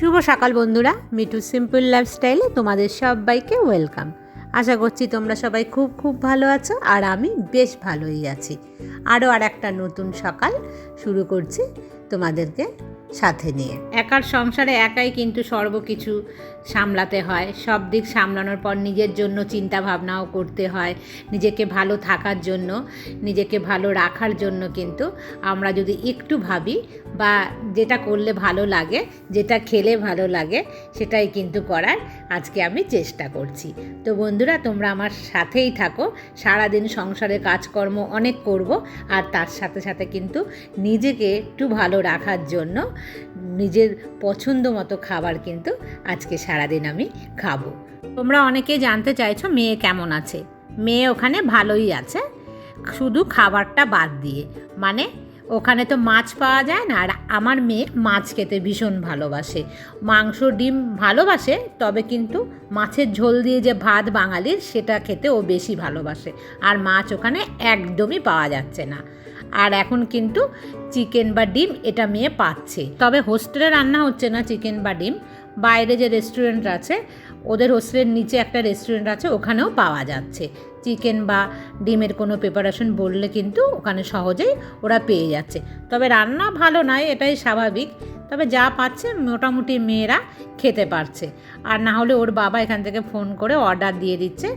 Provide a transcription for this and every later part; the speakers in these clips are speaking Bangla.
শুভ সকাল বন্ধুরা, মিঠু সিম্পল লাইফস্টাইলে তোমাদের সবাইকে ওয়েলকাম। আশা করছি তোমরা সবাই খুব খুব ভালো আছো আর আমি বেশ ভালোই আছি। আরও আর একটা নতুন সকাল শুরু করছি তোমাদেরকে সাথে নিয়ে। একার সংসারে একাই কিন্তু সর্বকিছু সামলাতে হয়। সব দিক সামলানোর পর নিজের জন্য চিন্তা ভাবনাও করতে হয়। নিজেকে ভালো থাকার জন্য, নিজেকে ভালো রাখার জন্য কিন্তু আমরা যদি একটু ভাবি বা যেটা করলে ভালো লাগে, যেটা খেলে ভালো লাগে, সেটাই কিন্তু করার আজকে আমি চেষ্টা করছি। তো বন্ধুরা, তোমরা আমার সাথেই থাকো। সারাদিন সংসারে কাজকর্ম অনেক করব আর তার সাথে সাথে কিন্তু নিজেকে একটু ভালো রাখার জন্য নিজের পছন্দ মতো খাবার কিন্তু আজকে সারাদিন আমি খাব। তোমরা অনেকেই জানতে চাইছো মেয়ে কেমন আছে। মেয়ে ওখানে ভালোই আছে। শুধু খাবারটা বাদ দিয়ে। মানে ওখানে তো মাছ পাওয়া যায় না। আর আমার মেয়ে মাছ খেতে ভীষণ ভালোবাসে। মাংস, ডিম ভালোবাসে, তবে কিন্তু মাছের ঝোল দিয়ে যে ভাত বাঙালির, সেটা খেতে ও বেশি ভালোবাসে। আর মাছ ওখানে একদমই পাওয়া যাচ্ছে না। আর এখন কিন্তু চিকেন বা ডিম এটা মেয়ে পাচ্ছে। তবে হোস্টেলে রান্না হচ্ছে না চিকেন বা ডিম। বাইরে যে রেস্টুরেন্ট আছে, ওদের হোস্টেলের নিচে একটা রেস্টুরেন্ট আছে, ওখানেও পাওয়া যাচ্ছে। চিকেন বা ডিমের কোনো প্রিপারেশন বললে কিন্তু ওখানে সহজেই ওরা পেয়ে যাচ্ছে। তবে রান্না ভালো নয়, এটাই স্বাভাবিক। তবে যা পাচ্ছে মোটামুটি মেয়েরা খেতে পারছে। আর না হলে ওর বাবা এখান থেকে ফোন করে অর্ডার দিয়ে দিচ্ছে।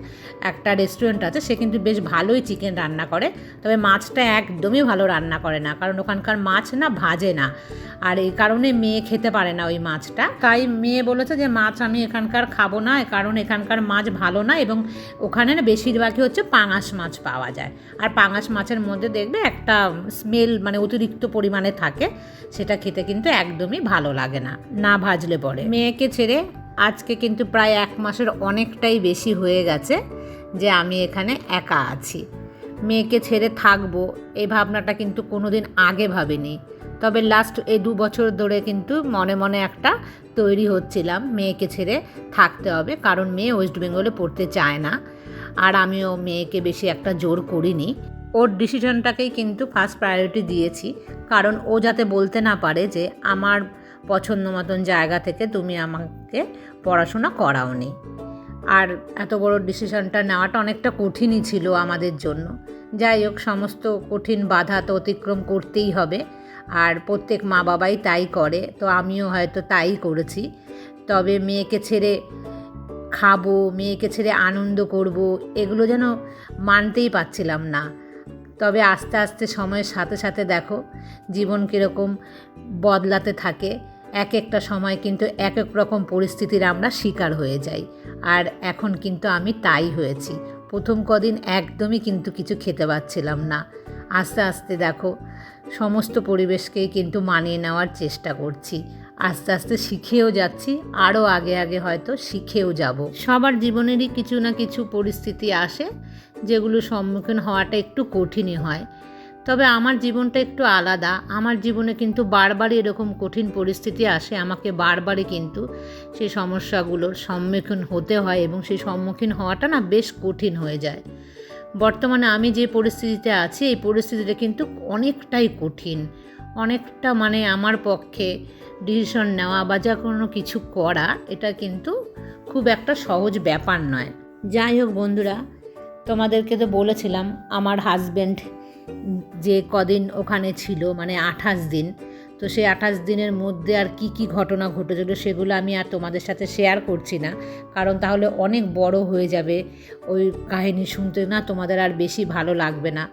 একটা রেস্টুরেন্ট আছে, সে কিন্তু বেশ ভালোই চিকেন রান্না করে। তবে মাছটা একদমই ভালো রান্না করে না, কারণ ওখানকার মাছ না ভাজে না। আর এই কারণে মেয়ে খেতে পারে না ওই মাছটা। তাই মেয়ে বলেছে যে, মাছ আমি এখানকার খাব না কারণ এখানকার মাছ ভালো না। এবং ওখানে না বেশিরভাগই হচ্ছে পাঙাশ মাছ পাওয়া যায়। আর পাঙাশ মাছের মধ্যে দেখবে একটা স্মেল মানে অতিরিক্ত পরিমাণে থাকে। সেটা খেতে কিন্তু একদমই ভালো লাগে না না ভাজলে পরে। মেয়েকে ছেড়ে আজকে কিন্তু প্রায় এক মাসের অনেকটাই বেশি হয়ে গেছে যে আমি এখানে একা আছি। মেয়েকে ছেড়ে থাকব এই ভাবনাটা কিন্তু কোনো দিন আগে ভাবিনি। তবে লাস্ট এই দু বছর ধরে কিন্তু মনে মনে একটা তৈরি হচ্ছিলাম মেয়েকে ছেড়ে থাকতে হবে, কারণ মেয়ে ওয়েস্ট বেঙ্গলে পড়তে চায় না। আর আমিও মেয়েকে বেশি একটা জোর করিনি। ওর ডিসিশনটাকেই কিন্তু ফার্স্ট প্রায়োরিটি দিয়েছি। কারণ ও যাতে বলতে না পারে যে, আমার পছন্দ মতন জায়গা থেকে তুমি আমাকে পড়াশোনা করাওনি। আর এত বড় ডিসিশনটা নেওয়াটা অনেকটা কঠিনই ছিল আমাদের জন্য। যাই হোক, সমস্ত কঠিন বাধা তো অতিক্রম করতেই হবে। আর প্রত্যেক মা বাবাই তাই করে, তো আমিও হয়তো তাই করেছি। তবে মেয়েকে ছেড়ে খাব, মেয়েকে ছেড়ে আনন্দ করব, এগুলো যেন মানতেই পারছিলাম না। তবে আস্তে আস্তে সময়ের সাথে সাথে দেখো, জীবন কীরকম বদলাতে থাকে। এক একটা সময় কিন্তু এক এক রকম পরিস্থিতির আমরা শিকার হয়ে যাই। আর এখন কিন্তু আমি তাই হয়েছি। প্রথম কদিন একদমই কিন্তু কিছু খেতে পাচ্ছিলাম না। আস্তে আস্তে দেখো, সমস্ত পরিবেশকেই কিন্তু মানিয়ে নেওয়ার চেষ্টা করছি। আস্তে আস্তে শিখেও যাচ্ছি আরও আগে আগে হয়তো শিখেও যাব। সবার জীবনেরই কিছু না কিছু পরিস্থিতি আসে, যেগুলো সম্মুখীন হওয়াটা একটু কঠিনই হয়। তবে আমার জীবনটা একটু আলাদা, আমার জীবনে কিন্তু বারবারই এরকম কঠিন পরিস্থিতি আসে, আমাকে বারবারই কিন্তু সেই সমস্যাগুলোর সম্মুখীন হতে হয় এবং সেই সম্মুখীন হওয়াটা না বেশ কঠিন হয়ে যায়। বর্তমানে আমি যে পরিস্থিতিতে আছি, এই পরিস্থিতিটা কিন্তু অনেকটাই কঠিন। অনেকটা মানে আমার পক্ষে ডিসিশন নেওয়া বা যা কোনো কিছু করা, এটা কিন্তু খুব একটা সহজ ব্যাপার নয়। যাই হোক বন্ধুরা, তোমাদেরকে তো বলেছিলাম, আমার হাজব্যান্ড যে কদিন ওখানে ছিল মানে আঠাশ দিন, তো সেই আঠাশ দিনের মধ্যে আর কি কি ঘটনা ঘটেছিল সেগুলো আমি আর তোমাদের সাথে শেয়ার করছি না। কারণ তাহলে অনেক বড় হয়ে যাবে ওই কাহিনী শুনতে, না তোমাদের আর বেশি ভালো লাগবে না।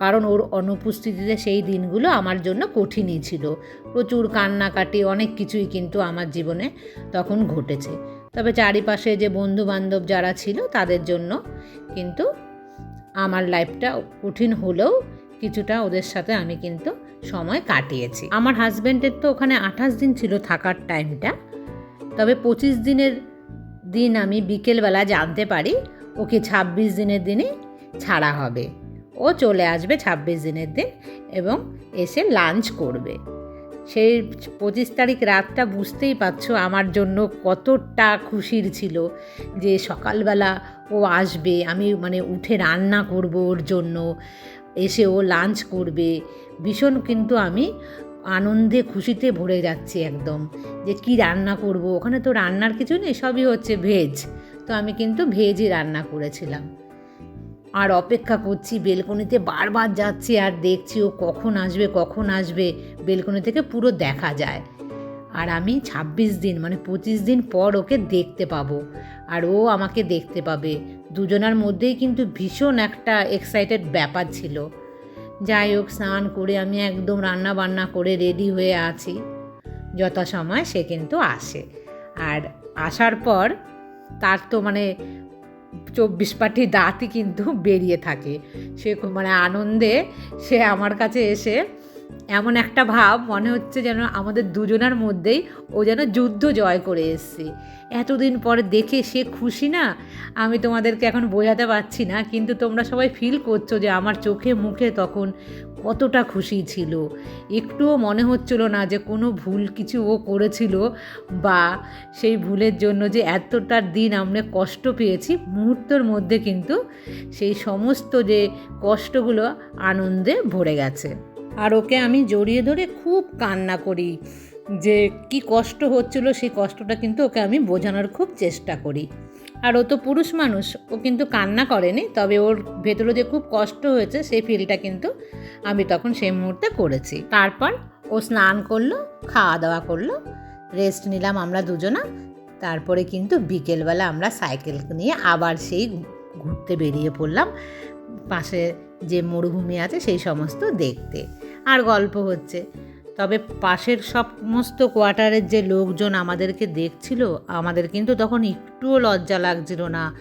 কারণ ওর অনুপস্থিতিতে সেই দিনগুলো আমার জন্য কঠিনই ছিল। প্রচুর কান্নাকাটি, অনেক কিছুই কিন্তু আমার জীবনে তখন ঘটেছে। তবে চারিপাশে যে বন্ধু বান্ধব যারা ছিল তাদের জন্য কিন্তু আমার লাইফটা কঠিন হলেও কিছুটা ওদের সাথে আমি কিন্তু সময় কাটিয়েছি। আমার হাজব্যান্ডের তো ওখানে আঠাশ দিন ছিল থাকার টাইমটা। তবে পঁচিশ দিনের দিন আমি বিকেলবেলা জানতে পারি ওকে ছাব্বিশ দিনের দিনই ছাড়া হবে। ও চলে আসবে ছাব্বিশ দিনের দিন এবং এসে লাঞ্চ করবে। সেই পঁচিশ তারিখ রাতটা বুঝতেই পারছ আমার জন্য কতটা খুশির ছিল যে সকালবেলা ও আসবে, আমি মানে উঠে রান্না করব ওর জন্য, এসে ও লাঞ্চ করবে। ভীষণ কিন্তু আমি আনন্দে খুশিতে ভরে যাচ্ছি একদম যে কি রান্না করব, ওখানে তো রান্নার কিছু নেই, সবই হচ্ছে ভেজ তো আমি কিন্তু ভেজই রান্না করেছিলাম। আর অপেক্ষা করছি বেলকনিতে, বারবার যাচ্ছি আর দেখছি ও কখন আসবে কখন আসবে। বেলকনি থেকে পুরো দেখা যায়। আর আমি ছাব্বিশ দিন মানে পঁচিশ দিন পর ওকে দেখতে পাবো। আর ও আমাকে দেখতে পাবে। দুজনার মধ্যেই কিন্তু ভীষণ একটা এক্সাইটেড ব্যাপার ছিল। যাই হোক, স্নান করে আমি একদম রান্না বান্না করে রেডি হয়ে আছি। যথাসময় সে কিন্তু আসে। আর আসার পর তার তো মানে চব্বিশ পাটি দাঁতই কিন্তু বেরিয়ে থাকে। সে মানে আনন্দে সে আমার কাছে এসে এমন একটা ভাব মনে হচ্ছে যেন আমাদের দুজনের মধ্যেই ও যেন যুদ্ধ জয় করে এসছে। এতদিন পরে দেখে সে খুশি না? আমি তোমাদেরকে এখন বোঝাতে পারছি না, কিন্তু তোমরা সবাই ফিল করছ যে আমার চোখে মুখে তখন কতটা খুশি ছিল। একটুও মনে হচ্ছিল না যে কোনো ভুল কিছু ও করেছিল বা সেই ভুলের জন্য যে এতটা দিন আমরা কষ্ট পেয়েছি, মুহূর্তের মধ্যে কিন্তু সেই সমস্ত যে কষ্টগুলো আনন্দে ভরে গেছে। আর ওকে আমি জড়িয়ে ধরে খুব কান্না করি যে কি কষ্ট হচ্ছিল, সেই কষ্টটা কিন্তু ওকে আমি বোঝানোর খুব চেষ্টা করি। আর ও তো পুরুষ মানুষ, ও কিন্তু কান্না করেনি, তবে ওর ভেতরে যে খুব কষ্ট হয়েছে, সেই ফিলটা কিন্তু আমি তখন সেই মুহূর্তে করেছি। তারপর ও স্নান করল খাওয়া দাওয়া করল রেস্ট নিলাম আমরা দুজনা, তারপরে কিন্তু বিকেলবেলা আমরা সাইকেল নিয়ে আবার সেই ঘুরতে বেরিয়ে পড়লাম, পাশে যে মরুভূমি আছে সেই সমস্ত দেখতে। আর গল্প হচ্ছে, তবে পাশের সমস্ত কোয়ার্টারের যে লোকজন আমাদেরকে দেখছিল, আমাদের কিন্তু তখন একটুও লজ্জা লাগছিল না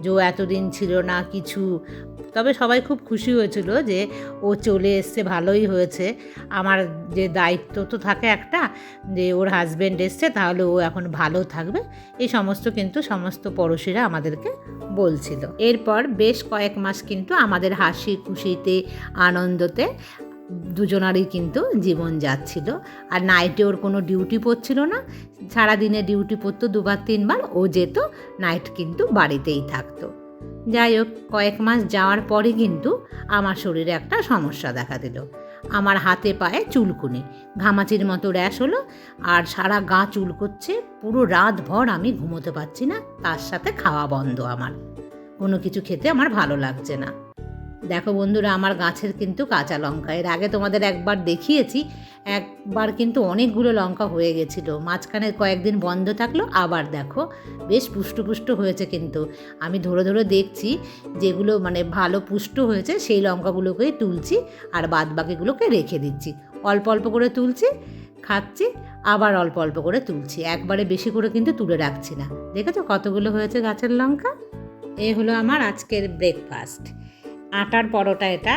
যে এতদিন ছিল না, কিছু তবে সবাই খুব খুশি হয়েছিল যে ও চলে এসছে, ভালোই হয়েছে। আমার যে দায়িত্ব তো থাকে একটা, যে ওর হাজব্যান্ড এসছে, তাহলে ও এখন ভালো থাকবে। এই সমস্ত কিন্তু সমস্ত পড়োশিরা আমাদেরকে বলছিল। এরপর বেশ কয়েক মাস কিন্তু আমাদের হাসি খুশিতে, আনন্দতে দুজনারই কিন্তু জীবন যাচ্ছিল। আর নাইটে ওর কোনো ডিউটি পড়ছিল না। সারাদিনে ডিউটি পড়তো দুবার, তিনবার, ও যেত নাইট কিন্তু বাড়িতেই থাকতো। যাই হোক, কয়েক মাস যাওয়ার পরে কিন্তু আমার শরীরে একটা সমস্যা দেখা দিল। আমার হাতে পায়ে চুলকুনি, ঘামাচির মতো র্যাশ হলো আর সারা গা চুল করছে পুরো রাত ভর আমি ঘুমোতে পারছি না, তার সাথে খাওয়া বন্ধ আমার। কোনো কিছু খেতে আমার ভালো লাগছে না। দেখো বন্ধুরা, আমার গাছের কিন্তু কাঁচা লঙ্কা। এর আগে তোমাদের একবার দেখিয়েছি, একবার কিন্তু অনেকগুলো লঙ্কা হয়ে গেছিল। মাঝখানে কয়েকদিন বন্ধ থাকল, আবার দেখো, বেশ পুষ্ট পুষ্ট হয়েছে কিন্তু। আমি ধরে ধরে দেখছি, যেগুলো মানে ভালো পুষ্ট হয়েছে, সেই লঙ্কাগুলোকেই তুলছি, আর বাদ বাকিগুলোকে রেখে দিচ্ছি। অল্প অল্প করে তুলছি, খাচ্ছি, আবার অল্প অল্প করে তুলছি। একবারে বেশি করে কিন্তু তুলে রাখছি না। দেখেছ কতগুলো হয়েছে গাছের লঙ্কা? এ হলো আমার আজকের ব্রেকফাস্ট আটার পরোটা এটা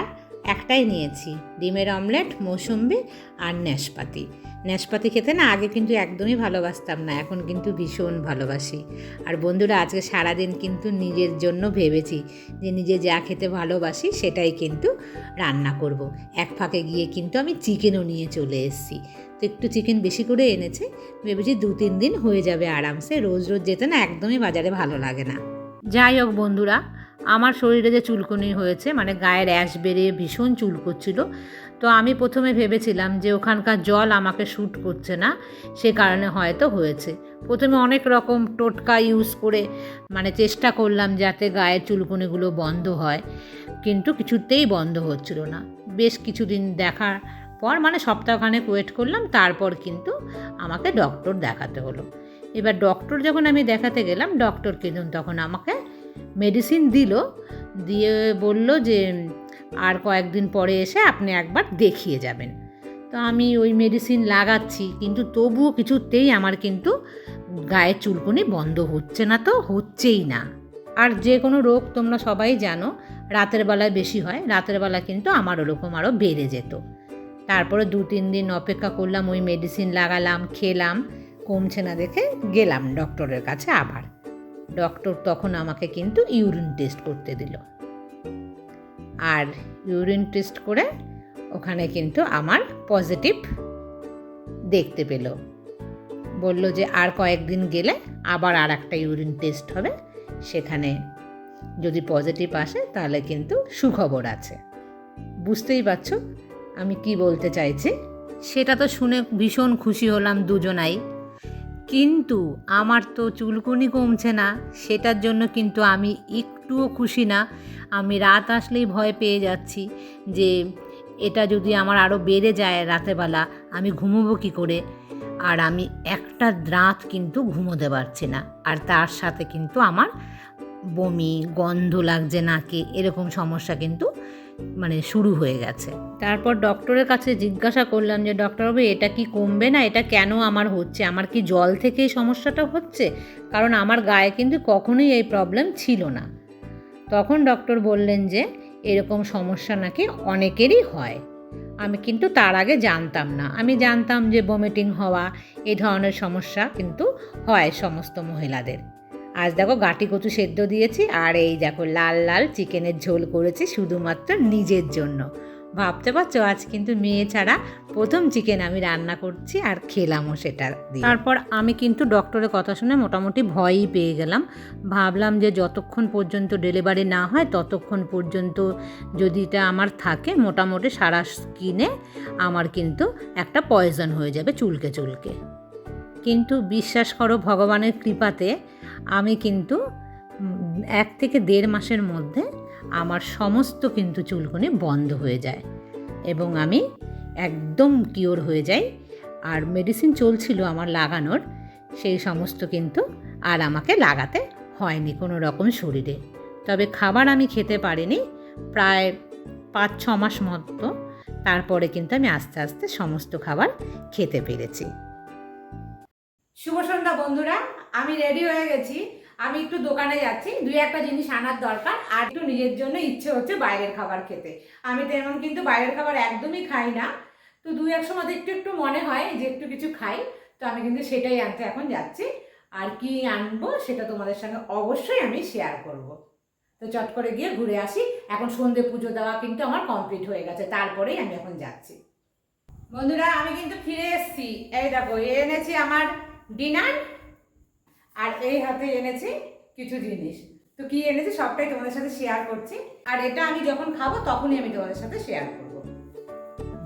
একটাই নিয়েছি। ডিমের অমলেট, মৌসুম্বি আর ন্যাশপাতি। ন্যাশপাতি খেতে না আগে কিন্তু একদমই ভালোবাসতাম না, এখন কিন্তু ভীষণ ভালোবাসি। আর বন্ধুরা, আজকে সারাদিন কিন্তু নিজের জন্য ভেবেছি যে নিজে যা খেতে ভালোবাসি সেটাই কিন্তু রান্না করব। এক ফাঁকে গিয়ে কিন্তু আমি চিকেনও নিয়ে চলে এসেছি। তো একটু চিকেন বেশি করে এনেছে, ভেবেছি দু তিন দিন হয়ে যাবে আরামসে, রোজ রোজ যেতে না একদমই বাজারে ভালো লাগে না। যাই হোক বন্ধুরা আমার শরীরে যে চুলকুনি হয়েছে মানে গায়ের অ্যাশ বেরিয়ে ভীষণ চুল করছিল তো আমি প্রথমে ভেবেছিলাম যে ওখানকার জল আমাকে শ্যুট করছে না, সে কারণে হয়তো হয়েছে। প্রথমে অনেক রকম টোটকা ইউজ করে মানে চেষ্টা করলাম যাতে গায়ের চুলকুনিগুলো বন্ধ হয়, কিন্তু কিছুতেই বন্ধ হচ্ছিল না। বেশ কিছুদিন দেখার পর মানে সপ্তাহখানেক ওয়েট করলাম, তারপর কিন্তু আমাকে ডক্টর দেখাতে হলো। এবার ডক্টর যখন আমি দেখাতে গেলাম ডক্টর কিন্তু তখন আমাকে মেডিসিন দিল, দিয়ে বলল যে, আর কয়েকদিন পরে এসে আপনি একবার দেখিয়ে যাবেন। তো আমি ওই মেডিসিন লাগাচ্ছি, কিন্তু তবুও কিছুতেই আমার কিন্তু গায়ের চুলকুনি বন্ধ হচ্ছে না তো, হচ্ছেই না। আর যে কোনো রোগ তোমরা সবাই জানো, রাতের বেলায় বেশি হয়, রাতের বেলা কিন্তু আমার ওরকম আরও বেড়ে যেত। তারপরে দু তিন দিন অপেক্ষা করলাম, ওই মেডিসিন লাগালাম, খেলাম, কমছে না দেখে গেলাম ডক্টরের কাছে আবার। ডক্টর তখন আমাকে কিন্তু ইউরিন টেস্ট করতে দিল। আর ইউরিন টেস্ট করে ওখানে কিন্তু আমার পজিটিভ দেখতে পেল। বলল যে আর কয়েকদিন গেলে আবার আর একটা ইউরিন টেস্ট হবে, সেখানে যদি পজিটিভ আসে তাহলে কিন্তু সুখবর আছে। বুঝতেই পারছ আমি কি বলতে চাইছি? সেটা তো শুনে ভীষণ খুশি হলাম দুজনাই। কিন্তু আমার তো চুলকুনি কমছে না, সেটার জন্য কিন্তু আমি একটুও খুশি না। আমি রাত আসলেই ভয় পেয়ে যাচ্ছি যে এটা যদি আমার আরও বেড়ে যায় রাতেবেলা, আমি ঘুমোবো কী করে? আর আমি একটা রাত কিন্তু ঘুমোতে পারছি না। আর তার সাথে কিন্তু আমার বমি, গন্ধ লাগছে নাকে, এরকম সমস্যা কিন্তু মানে শুরু হয়ে গেছে। তারপর ডক্টরের কাছে জিজ্ঞাসা করলাম যে, ডক্টরবাবু, এটা কি কমবে না? এটা কেন আমার হচ্ছে? আমার কি জল থেকে এই সমস্যাটা হচ্ছে? কারণ আমার গায়ে কিন্তু কখনোই এই প্রবলেম ছিল না। তখন ডক্টর বললেন যে, এরকম সমস্যা নাকি অনেকেরই হয়। আমি কিন্তু তার আগে জানতাম না। আমি জানতাম যে বমিটিং হওয়া, এই ধরনের সমস্যা কিন্তু হয় সমস্ত মহিলাদের। আজ দেখো গাটি কচু সেদ্ধ দিয়েছি, আর এই দেখো লাল লাল চিকেনের ঝোল করেছি শুধুমাত্র নিজের জন্য। ভাবতে পারছ, আজ কিন্তু মেয়ে ছাড়া প্রথম চিকেন আমি রান্না করছি আর খেলামও সেটা দিয়ে। তারপর আমি কিন্তু ডক্টরের কথা শুনে মোটামুটি ভয়ই পেয়ে গেলাম। ভাবলাম যে যতক্ষণ পর্যন্ত ডেলিভারি না হয়, ততক্ষণ পর্যন্ত যদি এটা আমার থাকে, মোটামুটি সারা স্কিনে আমার কিন্তু একটা পয়জন হয়ে যাবে চুলকে চুলকে। কিন্তু বিশ্বাস করো, ভগবানের কৃপাতে আমি কিন্তু এক থেকে দেড় মাসের মধ্যে আমার সমস্ত কিন্তু চুলকুনি বন্ধ হয়ে যায় এবং আমি একদম কিওর হয়ে যাই। আর মেডিসিন চলছিল আমার লাগানোর, সেই সমস্ত কিন্তু আর আমাকে লাগাতে হয়নি কোনো রকম শরীরে। তবে খাবার আমি খেতে পারিনি, প্রায় পাঁচ, ছ মাস মতো। তারপরে কিন্তু আমি আস্তে আস্তে সমস্ত খাবার খেতে পেরেছি। শুভ সন্ধ্যা বন্ধুরা আমি রেডি হয়ে গেছি। আমি একটু দোকানে যাচ্ছি, দুই একটা জিনিস আনার দরকার, আর একটু নিজের জন্য ইচ্ছে হচ্ছে বাইরের খাবার খেতে। আমি তেমন কিন্তু বাইরের খাবার একদমই খাই না। তো দুই এক সময় একটু একটু মনে হয় যে একটু কিছু খাই, তো আমি কিন্তু সেটাই আনতে এখন যাচ্ছি। আর কি আনব সেটা তোমাদের সঙ্গে অবশ্যই আমি শেয়ার করব। তো চট করে গিয়ে ঘুরে আসি। এখন সন্ধে পুজো দেওয়া কিন্তু আমার কমপ্লিট হয়ে গেছে, তারপরেই আমি এখন যাচ্ছি। বন্ধুরা, আমি কিন্তু ফিরে এসেছি। এই দেখো, এনেছি আমার ডিনার আর এই হাতে এনেছি কিছু জিনিস। তো কি এনেছি? সবটাই তোমাদের সাথে শেয়ার করছি। আর এটা আমি যখন খাব, তখনই আমি তোমাদের সাথে শেয়ার করব।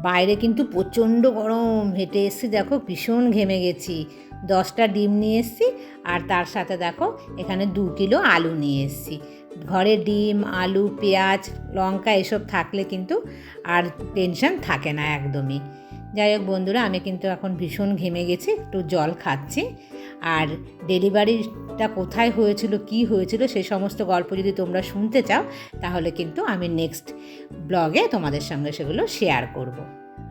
বাইরে কিন্তু প্রচণ্ড গরম। হেঁটে এসেছি, দেখো, ভীষণ ঘেমে গেছি। দশটা ডিম নিয়ে এসেছি, আর তার সাথে দেখো, এখানে দু কিলো আলু নিয়ে এসেছি। ঘরে ডিম, আলু, পেঁয়াজ, লঙ্কা এসব থাকলে কিন্তু আর টেনশন থাকে না একদমই। যাই হোক বন্ধুরা, আমি কিন্তু এখন ভীষণ ঘেমে গেছি, একটু জল খাচ্ছি। আর ডেলিভারিটা কোথায় হয়েছিল, কি হয়েছিল সেই সমস্ত গল্প যদি তোমরা শুনতে চাও, তাহলে কিন্তু আমি নেক্সট ব্লগে তোমাদের সঙ্গে সেগুলো শেয়ার করব।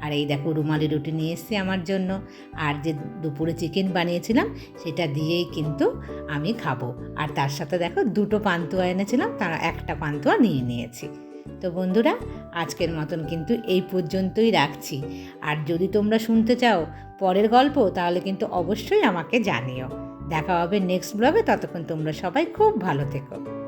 আর এই দেখো, রুমালি রুটি নিয়ে এসেছি আমার জন্য। আর যে দুপুরে চিকেন বানিয়েছিলাম, সেটা দিয়েই কিন্তু আমি খাব। আর তার সাথে দেখো, দুটো পান্তুয়া এনেছিলাম, তারা একটা পান্তুয়া নিয়ে নিয়েছি। তো বন্ধুরা, আজকের মতন কিন্তু এই পর্যন্তই রাখছি। আর যদি তোমরা শুনতে চাও পরের গল্প, তাহলে কিন্তু অবশ্যই আমাকে জানিও। দেখা হবে নেক্সট ব্লগে ততক্ষণ তোমরা সবাই খুব ভালো থেকো।